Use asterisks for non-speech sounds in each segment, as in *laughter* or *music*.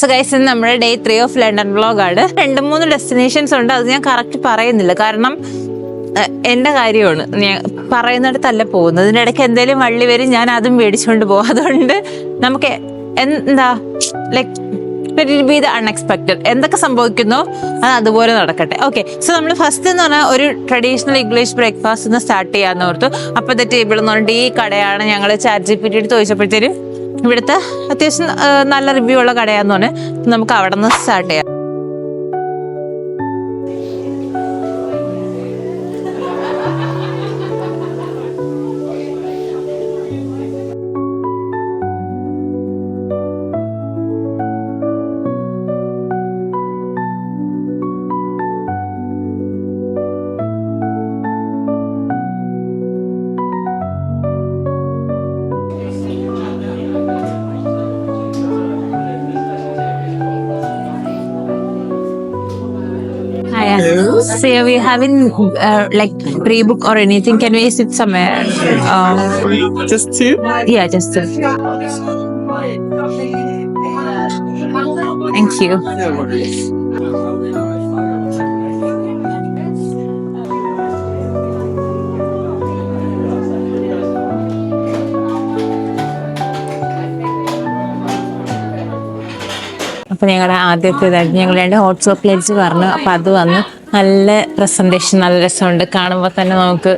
So guys ഇന്ന് നമ്മുടെ day three of London വ്ളോഗാണ് രണ്ട് മൂന്ന് ഡെസ്റ്റിനേഷൻസ് ഉണ്ട്. അത് ഞാൻ കറക്റ്റ് പറയുന്നില്ല. കാരണം എന്റെ കാര്യമാണ്. ഞാൻ പറയുന്നിടത്തല്ല പോകുന്നത്. ഇതിനിടയ്ക്ക് എന്തെങ്കിലും വള്ളി വരും ഞാൻ അതും മേടിച്ചുകൊണ്ട് പോകും. അതുകൊണ്ട് നമുക്ക് എന്താ ലൈക്ക് ബി ദ അൺഎക്സ്പെക്ടഡ് എന്തൊക്കെ സംഭവിക്കുന്നോ അത് അതുപോലെ നടക്കട്ടെ. ഓക്കെ സോ നമ്മൾ ഫസ്റ്റ് എന്ന് പറഞ്ഞാൽ ഒരു ട്രഡീഷണൽ ഇംഗ്ലീഷ് ബ്രേക്ക്ഫാസ്റ്റ് ഒന്ന് സ്റ്റാർട്ട് ചെയ്യാമെന്ന് ഓർത്തു. അപ്പോഴത്തെ ടേബിൾ എന്ന് പറഞ്ഞിട്ട് ഈ കടയാണ്. ഞങ്ങൾ ചാറ്റ് ജി പി ഇവിടുത്തെ അത്യാവശ്യം നല്ല റിവ്യൂ ഉള്ള കടയാന്ന് പറഞ്ഞ് നമുക്ക് അവിടെ നിന്ന് സ്റ്റാർട്ട് ചെയ്യാം. So yeah, we haven't uh, like pre-book or anything. Can we sit somewhere? Um, Just two? yeah, just two. Thank you. No worries. അപ്പൊ ഞങ്ങളുടെ ആദ്യത്തെ ഇതായിരുന്നു ഞങ്ങൾ രണ്ട് ഹോട്ട് ചോക്ലേറ്റ്സ് പറഞ്ഞു അപ്പൊ അത് വന്നു നല്ല പ്രസന്റേഷൻ നല്ല രസമുണ്ട്. കാണുമ്പോൾ തന്നെ നമുക്ക്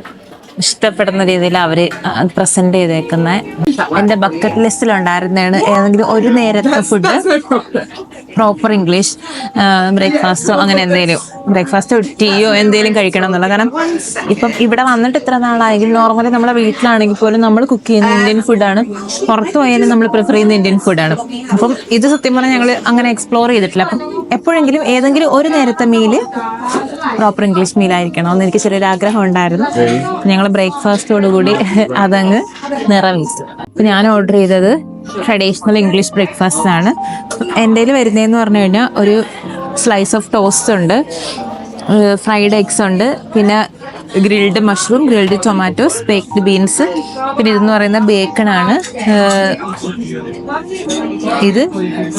ഇഷ്ടപ്പെടുന്ന രീതിയിൽ അവർ പ്രസന്റ് ചെയ്തേക്കുന്നത് എന്റെ ബക്കറ്റ് ലിസ്റ്റിൽ ഉണ്ടായിരുന്നതാണ് ഏതെങ്കിലും ഒരു നേരത്തെ ഫുഡ് പ്രോപ്പർ ഇംഗ്ലീഷ് ബ്രേക്ക്ഫാസ്റ്റോ അങ്ങനെ എന്തെങ്കിലും ബ്രേക്ക്ഫാസ്റ്റോ ടീയോ എന്തെങ്കിലും കഴിക്കണം എന്നുള്ള കാരണം ഇപ്പം ഇവിടെ വന്നിട്ട് ഇത്ര നാളായെങ്കിൽ നോർമലി നമ്മുടെ വീട്ടിലാണെങ്കിൽ പോലും നമ്മൾ കുക്ക് ചെയ്യുന്ന ഇന്ത്യൻ ഫുഡാണ് പുറത്ത് പോയാലും നമ്മൾ പ്രിഫർ ചെയ്യുന്ന ഇന്ത്യൻ ഫുഡാണ് അപ്പം ഇത് സത്യം പറഞ്ഞാൽ ഞങ്ങൾ അങ്ങനെ എക്സ്പ്ലോർ ചെയ്തിട്ടില്ല. അപ്പം എപ്പോഴെങ്കിലും ഏതെങ്കിലും ഒരു നേരത്തെ മീൽ പ്രോപ്പർ ഇംഗ്ലീഷ് മീൽ ആയിരിക്കണം എന്ന് എനിക്ക് ചെറിയൊരു ആഗ്രഹം ഉണ്ടായിരുന്നു. ഞങ്ങൾ ബ്രേക്ക്ഫാസ്റ്റോടുകൂടി അതങ്ങ് നിറവേറ്റു. അപ്പം ഞാൻ ഓർഡർ ചെയ്തത് ട്രഡീഷണൽ ഇംഗ്ലീഷ് ബ്രേക്ക്ഫാസ്റ്റ് ആണ്. എന്റെ വരുന്നതെന്ന് പറഞ്ഞു കഴിഞ്ഞാൽ ഒരു സ്ലൈസ് ഓഫ് ടോസ്റ്റ് ഉണ്ട് ഫ്രൈഡ് എഗ്സ് ഉണ്ട് പിന്നെ grilled mushroom grilled tomatoes baked beans പിന്നെ ഇതെന്ന് പറയുന്ന ബേക്കണാണ് ഇത്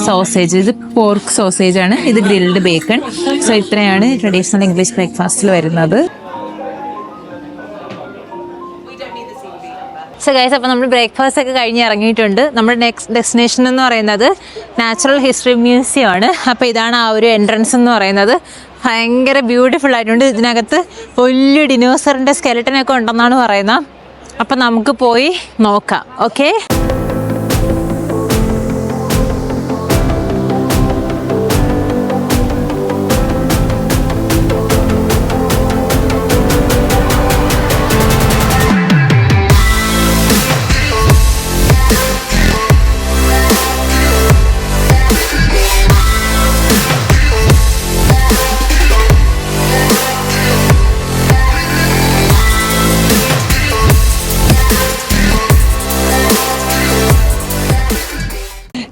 സോസേജ് ഇത് പോർക്ക് സോസേജ് ആണ്. ഇത് ഗ്രിൽഡ് ബേക്കൺ സോ ഇത്രയാണ് ട്രഡീഷണൽ ഇംഗ്ലീഷ് ബ്രേക്ക്ഫാസ്റ്റിൽ വരുന്നത്. സോ ഗൈസ് അപ്പോൾ നമ്മൾ ബ്രേക്ക്ഫാസ്റ്റ് ഒക്കെ കഴിഞ്ഞ് ഇറങ്ങിയിട്ടുണ്ട്. നമ്മുടെ നെക്സ്റ്റ് ഡെസ്റ്റിനേഷൻ എന്ന് പറയുന്നത് നാച്ചുറൽ ഹിസ്റ്ററി മ്യൂസിയം ആണ്. അപ്പോൾ ഇതാണ് ആ ഒരു എൻട്രൻസ് എന്ന് പറയുന്നത്. ഭയങ്കര ബ്യൂട്ടിഫുൾ ആയിട്ടുണ്ട്. ഇതിനകത്ത് വലിയ ഡിനോസറിന്റെ സ്കെലറ്റനൊക്കെ ഉണ്ടെന്നാണ് പറയുന്നത്. അപ്പം നമുക്ക് പോയി നോക്കാം. ഓക്കെ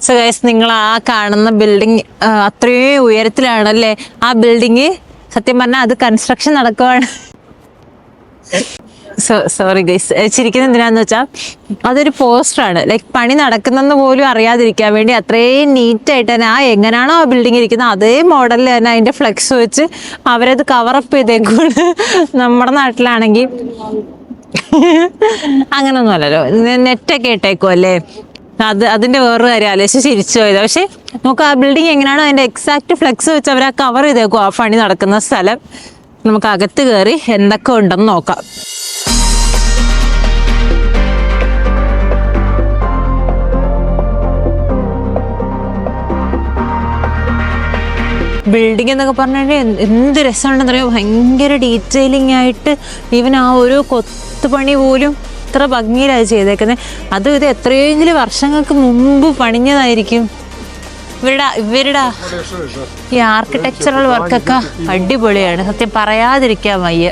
സോ ഗൈസ് നിങ്ങൾ ആ കാണുന്ന ബിൽഡിംഗ് അത്രയും ഉയരത്തിലാണല്ലേ? ആ ബിൽഡിങ് സത്യം പറഞ്ഞാൽ അത് കൺസ്ട്രക്ഷൻ നടക്കുവാണ്. സോ സോറി ഗൈസ് ചിരിക്കുന്ന എന്തിനാന്ന് വെച്ചാൽ അതൊരു പോസ്റ്ററാണ് ലൈക്ക് പണി നടക്കുന്നെന്ന് പോലും അറിയാതിരിക്കാൻ വേണ്ടി അത്രയും നീറ്റായിട്ട് തന്നെ ആ എങ്ങനെയാണോ ആ ബിൽഡിംഗ് ഇരിക്കുന്നത് അതേ മോഡലിൽ തന്നെ അതിന്റെ ഫ്ലെക്സ് വെച്ച് അവരത് കവറപ്പ് ചെയ്തേക്കൂണ് നമ്മുടെ നാട്ടിലാണെങ്കിൽ അങ്ങനൊന്നും അല്ലല്ലോ നെറ്റൊക്കെ ഇട്ടേക്കും അല്ലേ അത് അതിന്റെ വേറൊരു കാര്യം ആലോചിച്ച് ചിരിച്ചു പോയത്. പക്ഷെ നമുക്ക് ആ ബിൽഡിംഗ് എങ്ങനെയാണോ അതിന്റെ എക്സാക്ട് ഫ്ലെക്സ് വെച്ച് അവർ ആ കവർ ചെയ്തേക്കും ആ പണി നടക്കുന്ന സ്ഥലം. നമുക്ക് അകത്ത് കയറി എന്തൊക്കെ ഉണ്ടെന്ന് നോക്കാം. ബിൽഡിംഗ് എന്നൊക്കെ പറഞ്ഞു കഴിഞ്ഞാൽ എന്ത് രസമുണ്ടെന്ന് അറിയാം ഭയങ്കര ഡീറ്റെയിലിംഗ് ആയിട്ട് ഈവൻ ആ ഒരു കൊത്തുപണി പോലും ഇത്ര ഭംഗിയിലാണ് ചെയ്തേക്കുന്നത് അതും ഇത് എത്രയെങ്കിലും വർഷങ്ങൾക്ക് മുമ്പ് പണിഞ്ഞതായിരിക്കും. ഇവരുടെ ഇവരുടെ ഈ ആർക്കിടെക്ചറൽ വർക്കൊക്കെ അടിപൊളിയാണ്. സത്യം പറയാതിരിക്കാൻ വയ്യ.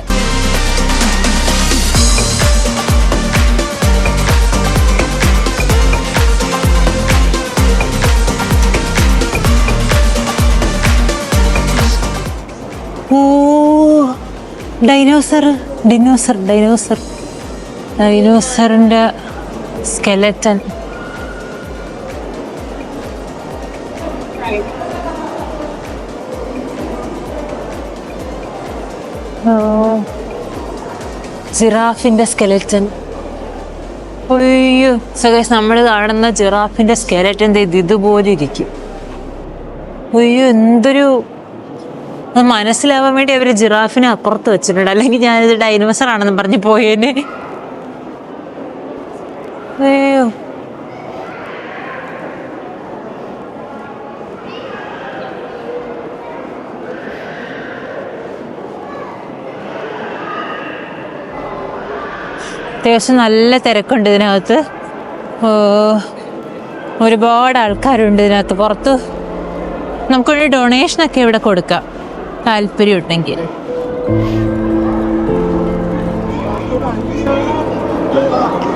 ഓ ഡൈനോസർ ഡിനോസർ ഡൈനോസർ. ഡൈനോസറിന്റെ സ്കെലറ്റൻ. ജിറാഫിന്റെ സ്കെലറ്റൻ. ഒയ്യോ സകേഷ് നമ്മൾ കാണുന്ന ജിറാഫിന്റെ സ്കെലറ്റൻ ഇത് ഇതുപോലെ ഇരിക്കും. ഒയ്യോ എന്തൊരു മനസ്സിലാവാൻ വേണ്ടി അവർ ജിറാഫിനെ അപ്പുറത്ത് വെച്ചിട്ടുണ്ട്. അല്ലെങ്കിൽ ഞാനിത് ഡൈനോസർ ആണെന്ന് പറഞ്ഞ് പോയേനെ. അയ്യോ അത്യാവശ്യം നല്ല തിരക്കുണ്ട് ഇതിനകത്ത്. ഓ, ഒരുപാട് ആൾക്കാരുണ്ട് ഇതിനകത്ത്. പുറത്ത് നമുക്കൊരു ഡൊണേഷനൊക്കെ ഇവിടെ കൊടുക്കാം. താല്പര്യം ഉണ്ടെങ്കിൽ. Thank uh,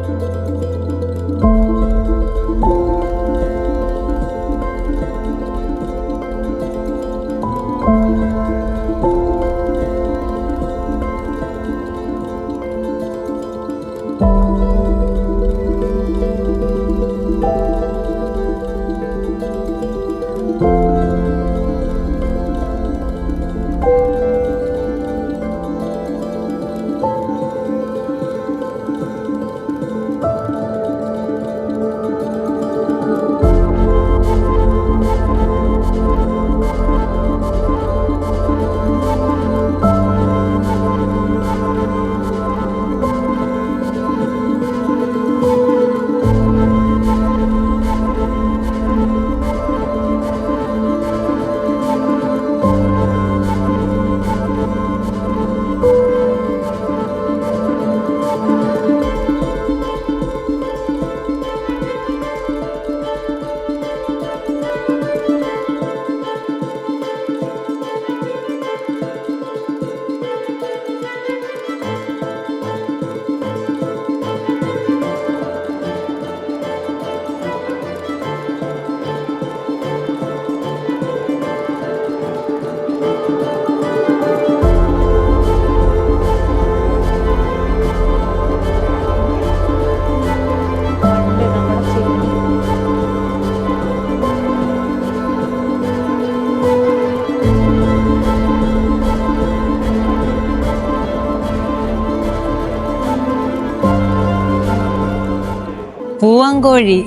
പൂവങ്കോഴി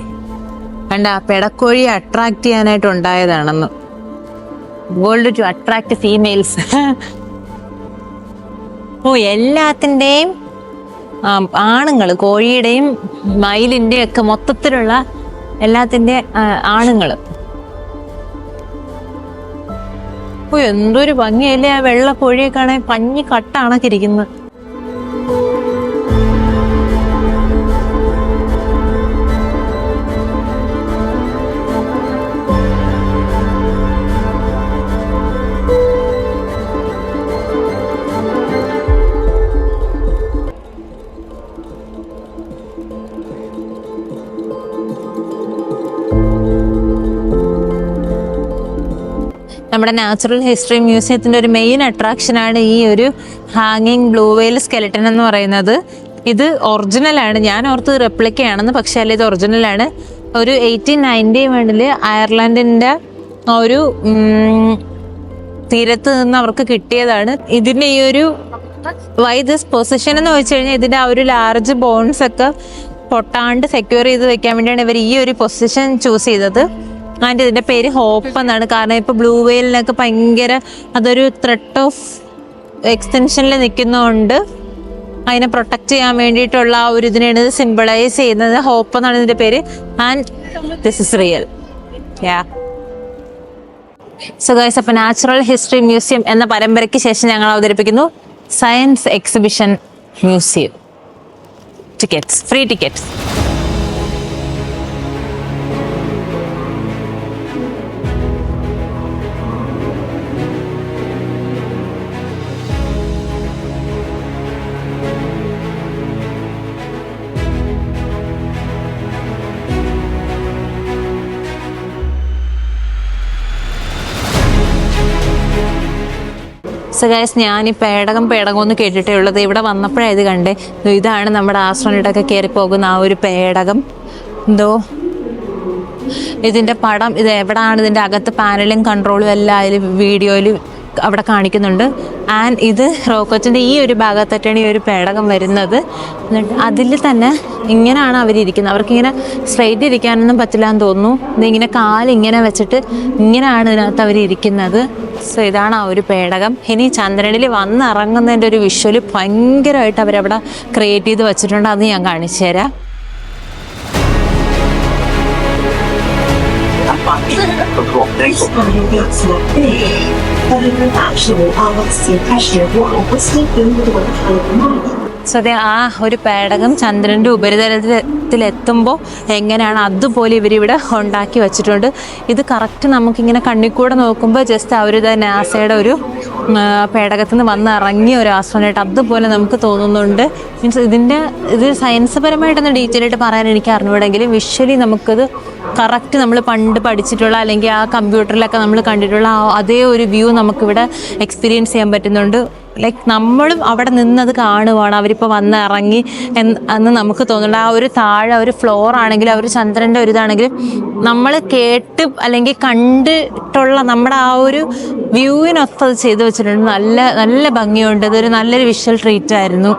കണ്ട പെടക്കോഴി അട്രാക്ട് ചെയ്യാനായിട്ട് ഉണ്ടായതാണെന്ന് ഗോൾഡ് ടു അട്രാക്ട് ഫീമെയിൽസ് *laughs* ഓ എല്ലാത്തിന്റെയും ആണുങ്ങൾ കോഴിയുടെയും മയിലിന്റെയും ഒക്കെ മൊത്തത്തിലുള്ള എല്ലാത്തിന്റെ ആണുങ്ങൾ ഓ എന്തൊരു ഭംഗിയല്ലേ ആ വെള്ള കോഴിയെ കാണാൻ പഞ്ഞി കട്ടാണൊക്കെ ഇരിക്കുന്നത്. നമ്മുടെ നാച്ചുറൽ ഹിസ്റ്ററി മ്യൂസിയത്തിന്റെ ഒരു മെയിൻ അട്രാക്ഷൻ ആണ് ഈ ഒരു ഹാങ്ങിങ് ബ്ലൂ വെയിൽ സ്കെലറ്റൻ എന്ന് പറയുന്നത്. ഇത് ഒറിജിനൽ ആണ്. ഞാൻ ഓർത്ത് റെപ്ലിക്കയാണെന്ന് പക്ഷേ അല്ല ഇത് ഒറിജിനൽ ആണ്. ഒരു എയ്റ്റീൻ നയന്റി വണ്ണിൽ അയർലൻഡിന്റെ ഒരു തീരത്ത് നിന്ന് അവർക്ക് കിട്ടിയതാണ്. ഇതിന്റെ ഈ ഒരു വൈ ദിസ് പൊസിഷൻ എന്ന് വെച്ച് കഴിഞ്ഞാൽ ഇതിന്റെ ആ ഒരു ലാർജ് ബോൺസ് ഒക്കെ പൊട്ടാണ്ട് സെക്യൂർ ചെയ്ത് വെക്കാൻ വേണ്ടിയാണ് ഇവർ ഈ ഒരു പൊസിഷൻ ചൂസ് ചെയ്തത്. ആൻഡ് ഇതിന്റെ പേര് ഹോപ്പ് എന്നാണ്. കാരണം ഇപ്പോൾ ബ്ലൂ വെയിലിനൊക്കെ ഭയങ്കര അതൊരു ത്രെട്ട് ഓഫ് എക്സ്റ്റൻഷനിൽ നിൽക്കുന്നതുകൊണ്ട് അതിനെ പ്രൊട്ടക്ട് ചെയ്യാൻ വേണ്ടിയിട്ടുള്ള ആ ഒരു ഇതിനാണ് ഇത് സിമ്പിളൈസ് ചെയ്യുന്നത്. ഹോപ്പ് എന്നാണ് ഇതിന്റെ പേര്. And this is real yeah so guys അപ്പോൾ നാച്ചുറൽ ഹിസ്റ്ററി മ്യൂസിയം എന്ന പരമ്പരയ്ക്ക് ശേഷം ഞങ്ങൾ അവതരിപ്പിക്കുന്നു science exhibition museum tickets free tickets so guys ഞാൻ ഈ പേടകം പേടകം എന്ന് കേട്ടിട്ടേ ഉള്ളത്. ഇവിടെ വന്നപ്പോഴേ ഇത് കണ്ടേ. ഇതാണ് നമ്മുടെ ആശ്രമിയുടെ കയറി പോകുന്ന ആ ഒരു പേടകം. എന്തോ? ഇതിന്റെ പടം ഇത് എവിടെയാണ് ഇതിന്റെ അകത്ത് പാനലും കൺട്രോളും എല്ലാം അതിൽ വീഡിയോയിൽ അവിടെ കാണിക്കുന്നുണ്ട്. ആൻഡ് ഇത് റോക്കോച്ചിന്റെ ഈ ഒരു ഭാഗത്തൊക്കെയാണ് ഈ ഒരു പേടകം വരുന്നത്. അതിൽ തന്നെ ഇങ്ങനെയാണ് അവരിയ്ക്കുന്നത് അവർക്കിങ്ങനെ സ്ട്രെയിറ്റ് ഇരിക്കാനൊന്നും പറ്റില്ല എന്ന് തോന്നുന്നു. ഇതിങ്ങനെ കാലിങ്ങനെ വെച്ചിട്ട് ഇങ്ങനെയാണ് ഇതിനകത്ത് ഇരിക്കുന്നത് സോ ഇതാണ് ആ ഒരു പേടകം. ഇനി ചന്ദ്രനിൽ വന്നിറങ്ങുന്നതിന്റെ ഒരു വിഷ്വൽ ഭയങ്കരമായിട്ട് അവരവിടെ ക്രിയേറ്റ് ചെയ്ത് വെച്ചിട്ടുണ്ട്. അത് ഞാൻ കാണിച്ചു തരാം സോ അതെ ആ ഒരു പേടകം ചന്ദ്രന്റെ ഉപരിതലത്തിലെത്തുമ്പോൾ എങ്ങനെയാണ് അതുപോലെ ഇവരിവിടെ ഉണ്ടാക്കി വെച്ചിട്ടുണ്ട്. ഇത് കറക്റ്റ് നമുക്കിങ്ങനെ കണ്ണിൽ കൂടെ നോക്കുമ്പോൾ ജസ്റ്റ് അവർ നാസയുടെ ഒരു പേടകത്തിൽ നിന്ന് വന്ന് ഇറങ്ങിയ ഒരു ആസ്ട്രോണായിട്ട് അതുപോലെ നമുക്ക് തോന്നുന്നുണ്ട്. മീൻസ് ഇതിന്റെ ഇത് സയൻസ് പരമായിട്ടൊന്ന് ഡീറ്റെയിൽ ആയിട്ട് പറയാൻ എനിക്ക് അറിഞ്ഞുകൂടെങ്കിലും വിഷ്വലി നമുക്കത് കറക്റ്റ് നമ്മൾ പണ്ട് പഠിച്ചിട്ടുള്ള അല്ലെങ്കിൽ ആ കമ്പ്യൂട്ടറിലൊക്കെ നമ്മൾ കണ്ടിട്ടുള്ള അതേ ഒരു വ്യൂ നമുക്കിവിടെ എക്സ്പീരിയൻസ് ചെയ്യാൻ പറ്റുന്നുണ്ട്. ലൈക്ക് നമ്മളും അവിടെ നിന്നത് കാണുവാണ്. അവരിപ്പോൾ വന്ന് ഇറങ്ങി എന്ന് നമുക്ക് തോന്നുന്നുണ്ട്. ആ ഒരു താഴെ ഒരു ഫ്ലോർ ആണെങ്കിലും ആ ഒരു ചന്ദ്രന്റെ ഒരു ഇതാണെങ്കിലും നമ്മൾ കേട്ട് അല്ലെങ്കിൽ കണ്ടിട്ടുള്ള നമ്മുടെ ആ ഒരു വ്യൂവിനൊത്തത് ചെയ്തു വെച്ചിട്ടുണ്ട്. നല്ല നല്ല ഭംഗിയുണ്ട്. ഇതൊരു നല്ലൊരു വിഷ്വൽ ട്രീറ്റ് ആയിരുന്നു.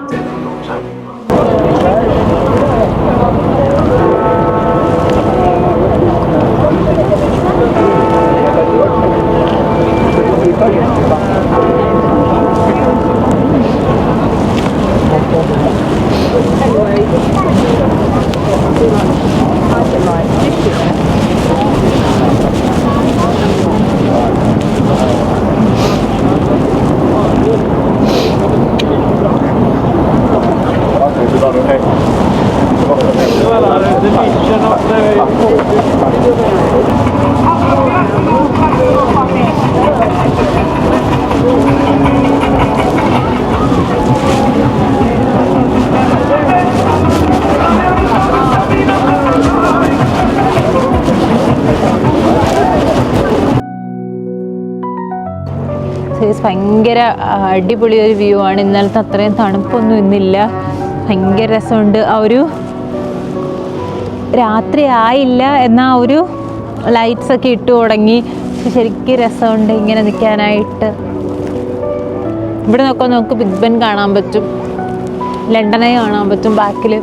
ഭയങ്കര അടിപൊളി ഒരു വ്യൂ ആണ്. ഇന്നലത്തെ അത്രയും തണുപ്പൊന്നും ഇന്നില്ല. ഭയങ്കര രസമുണ്ട്. ആ ഒരു രാത്രി ആയില്ല എന്നാൽ ഒരു ലൈറ്റ്സ് ഒക്കെ ഇട്ട് തുടങ്ങി. ശരിക്കും രസമുണ്ട് ഇങ്ങനെ നിൽക്കാനായിട്ട്. ഇവിടെ നോക്കാൻ നമുക്ക് ബിഗ് ബെൻ കാണാൻ പറ്റും. ലണ്ടനെ കാണാൻ പറ്റും. ബാക്കിൽ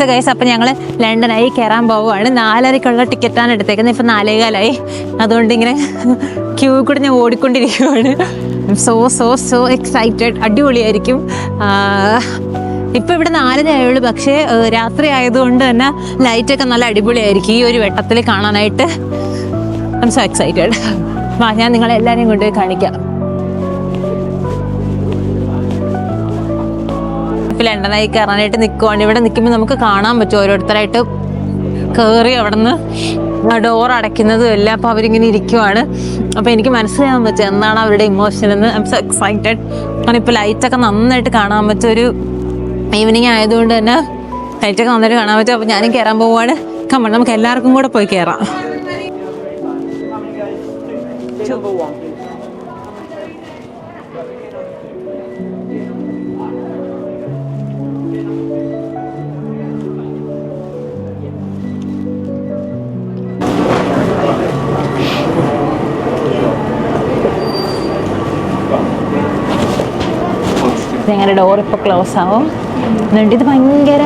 സോ ഗൈസ് അപ്പം ഞങ്ങൾ ലണ്ടനായി കയറാൻ പോവുകയാണ്. നാലരയ്ക്കുള്ള ടിക്കറ്റാണ് എടുത്തേക്കുന്നത്. ഇപ്പം നാലേകാലായി. അതുകൊണ്ട് ഇങ്ങനെ ക്യൂ കൂടെ ഞാൻ ഓടിക്കൊണ്ടിരിക്കുകയാണ് സോ സോ സോ എക്സൈറ്റഡ് അടിപൊളിയായിരിക്കും. ഇപ്പം ഇവിടെ നാലര ആയുള്ളൂ പക്ഷേ രാത്രി ആയതുകൊണ്ട് തന്നെ ലൈറ്റൊക്കെ നല്ല അടിപൊളിയായിരിക്കും. ഈ ഒരു വെട്ടത്തിൽ കാണാനായിട്ട്. ഐ എം സോ എക്സൈറ്റഡ് വാ ഞാൻ നിങ്ങളെല്ലാവരെയും കൊണ്ടുപോയി കാണിക്കാം. ഇപ്പം ലണ്ടനായി കയറാനായിട്ട് നിൽക്കുവാണ് ഇവിടെ നിൽക്കുമ്പോൾ നമുക്ക് കാണാൻ പറ്റും ഓരോരുത്തരായിട്ട് കയറി അവിടെ നിന്ന് ഡോർ അടയ്ക്കുന്നതും എല്ലാം. അപ്പോൾ അവരിങ്ങനെ ഇരിക്കുവാണ്. അപ്പോൾ എനിക്ക് മനസ്സിലാകാൻ പറ്റും എന്താണ് അവരുടെ ഇമോഷൻ എന്ന്. ഐ എം സോ എക്സൈറ്റഡ് കാരണം ഇപ്പോൾ ലൈറ്റൊക്കെ നന്നായിട്ട് കാണാൻ പറ്റും ഒരു ഈവനിങ് ആയതുകൊണ്ട് തന്നെ ലൈറ്റൊക്കെ നന്നായിട്ട് കാണാൻ പറ്റും. അപ്പോൾ ഞാനും കയറാൻ പോവുകയാണ് കമ്മൺ നമുക്ക് എല്ലാവർക്കും കൂടെ പോയി കയറാം ഡോർ ഇപ്പോൾ ക്ലോസ് ആവും. എന്നിട്ട് ഇത് ഭയങ്കര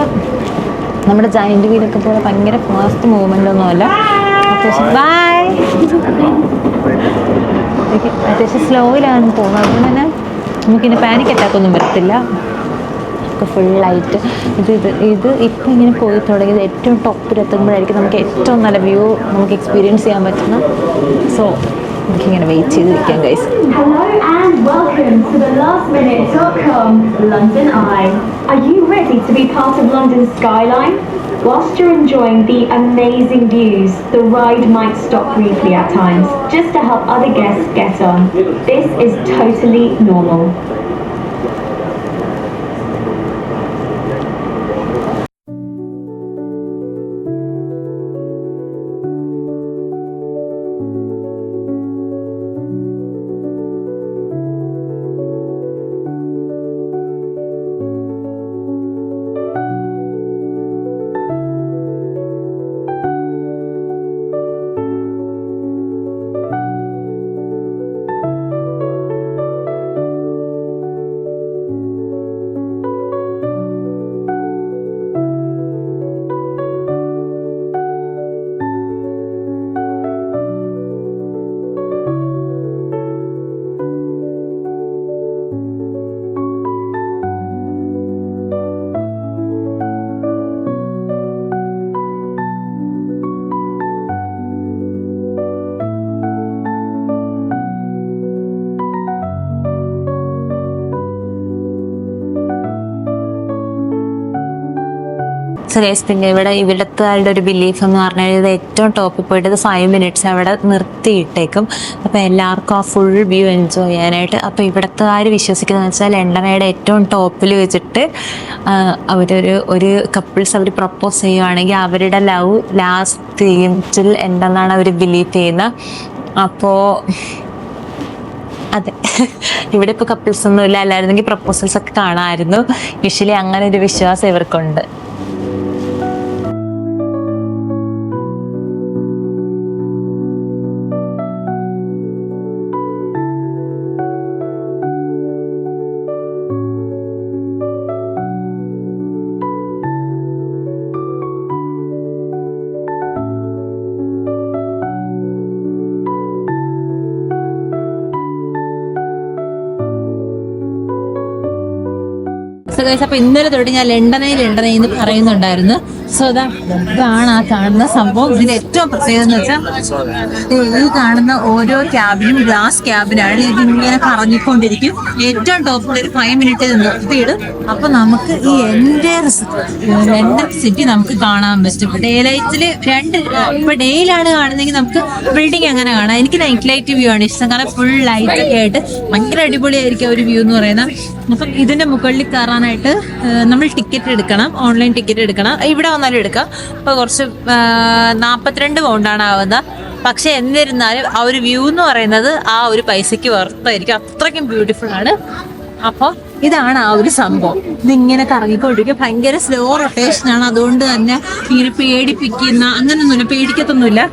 നമ്മുടെ ജൈന്റ് വീലൊക്കെ പോലെ ഭയങ്കര ഫാസ്റ്റ് മൂവ്മെന്റ് ഒന്നുമല്ല. അത്യാവശ്യം ബൈ അത്യാവശ്യം സ്ലോയിലാണ് പോകുന്നത്. അതുകൊണ്ട് തന്നെ നമുക്കിങ്ങനെ പാനിക് അറ്റാക്ക് ഒന്നും വരത്തില്ല. ഒക്കെ ഫുള്ളായിട്ട് ഇത് ഇത് ഇത് ഇപ്പം ഇങ്ങനെ പോയി തുടങ്ങിയത് ഏറ്റവും ടോപ്പിലെത്തുമ്പോഴായിരിക്കും നമുക്ക് ഏറ്റവും നല്ല വ്യൂ നമുക്ക് എക്സ്പീരിയൻസ് ചെയ്യാൻ പറ്റുന്ന so നമുക്കിങ്ങനെ wait ചെയ്തിരിക്കാം guys Hello and welcome to the lastminute.com London Eye. Are you ready to be part of London's skyline? Whilst you're enjoying the amazing views, the ride might stop briefly at times, just to help other guests get on. This is totally normal. Guys പിന്നെ ഇവിടെ ഇവിടുത്തുകാരുടെ ഒരു belief എന്ന് പറഞ്ഞാൽ ഇത് ഏറ്റവും ടോപ്പിൽ പോയിട്ട് ഇത് ഫൈവ് മിനിറ്റ്സ് അവിടെ നിർത്തിയിട്ടേക്കും അപ്പോൾ എല്ലാവർക്കും ആ ഫുൾ വ്യൂ എൻജോയ് ചെയ്യാനായിട്ട്. അപ്പോൾ ഇവിടുത്തുകാർ വിശ്വസിക്കുന്നത് വെച്ചാൽ എണ്ണമയുടെ ഏറ്റവും ടോപ്പിൽ വെച്ചിട്ട് അവരൊരു ഒരു കപ്പിൾസ് അവർ പ്രപ്പോസ് ചെയ്യുവാണെങ്കിൽ അവരുടെ ലവ് ലാസ്റ്റ് ിൽ എന്തെന്നാണ് അവർ ബിലീവ് ചെയ്യുന്നത്. അപ്പോൾ അതെ. ഇവിടെ ഇപ്പോൾ കപ്പിൾസ് ഒന്നും ഇല്ല അല്ലായിരുന്നെങ്കിൽ പ്രപ്പോസൽസ് ഒക്കെ കാണാമായിരുന്നു. യൂഷ്വലി അങ്ങനെ ഒരു വിശ്വാസം ഇവർക്കുണ്ട്. സോ ഗൈസ് അപ്പോൾ ഇന്നലെ തൊട്ട് ഞാൻ ലണ്ടനയിൽ ലണ്ടനയിൽ എന്ന് പറയുന്നുണ്ടായിരുന്നു. സോ ഇതാ ഇതാണ് ആ കാണുന്ന സംഭവം. ഇതിന്റെ ഏറ്റവും പ്രത്യേകത എന്ന് വെച്ചാൽ ഈ കാണുന്ന ഓരോ ക്യാബിനും ഗ്ലാസ് ക്യാബിനാണ് ഇതിങ്ങനെ കറങ്ങിക്കൊണ്ടിരിക്കും ഏറ്റവും ടോപ്പിൽ ഒരു ഫൈവ് മിനിറ്റ് നിർത്തിയിടും. അപ്പൊ നമുക്ക് ഈ എന്റെ എന്റെ സിറ്റി നമുക്ക് കാണാൻ പറ്റും. ഡേ ലൈറ്റിൽ രണ്ട് ഇപ്പൊ ഡേയിലാണ് കാണുന്നതെങ്കിൽ നമുക്ക് ബിൽഡിംഗ് അങ്ങനെ കാണാം? എനിക്ക് നൈറ്റ് ലൈറ്റ് വ്യൂ ആണ് ഇഷ്ടം. കാരണം ഫുൾ ലൈറ്റ് ഒക്കെ ആയിട്ട് ഭയങ്കര അടിപൊളിയായിരിക്കും ഒരു വ്യൂ എന്ന് പറയുന്നത്. അപ്പം ഇതിന്റെ മുകളിൽ കയറാനായിട്ട് നമ്മൾ ടിക്കറ്റ് എടുക്കണം. ഓൺലൈൻ ടിക്കറ്റ് എടുക്കണം. ഇവിടെ വന്നാലും എടുക്കാം. അപ്പൊ കുറച്ച് നാൽപ്പത്തിരണ്ട് പൗണ്ടാണ് ആവുന്നത് പക്ഷെ എന്നിരുന്നാലും ആ ഒരു വ്യൂ എന്ന് പറയുന്നത് ആ ഒരു പൈസയ്ക്ക് വർത്തായിരിക്കും അത്രയ്ക്കും ബ്യൂട്ടിഫുൾ ആണ്. അപ്പോൾ ഇതാണ് ആ ഒരു സംഭവം. ഇതിങ്ങനെ കറങ്ങിക്കൊണ്ടിരിക്കും. ഭയങ്കര സ്ലോ റൊട്ടേഷൻ ആണ്. അതുകൊണ്ട് തന്നെ ഇങ്ങനെ പേടിപ്പിക്കുന്ന അങ്ങനെയൊന്നുമില്ല പേടിക്കത്തൊന്നുമില്ല.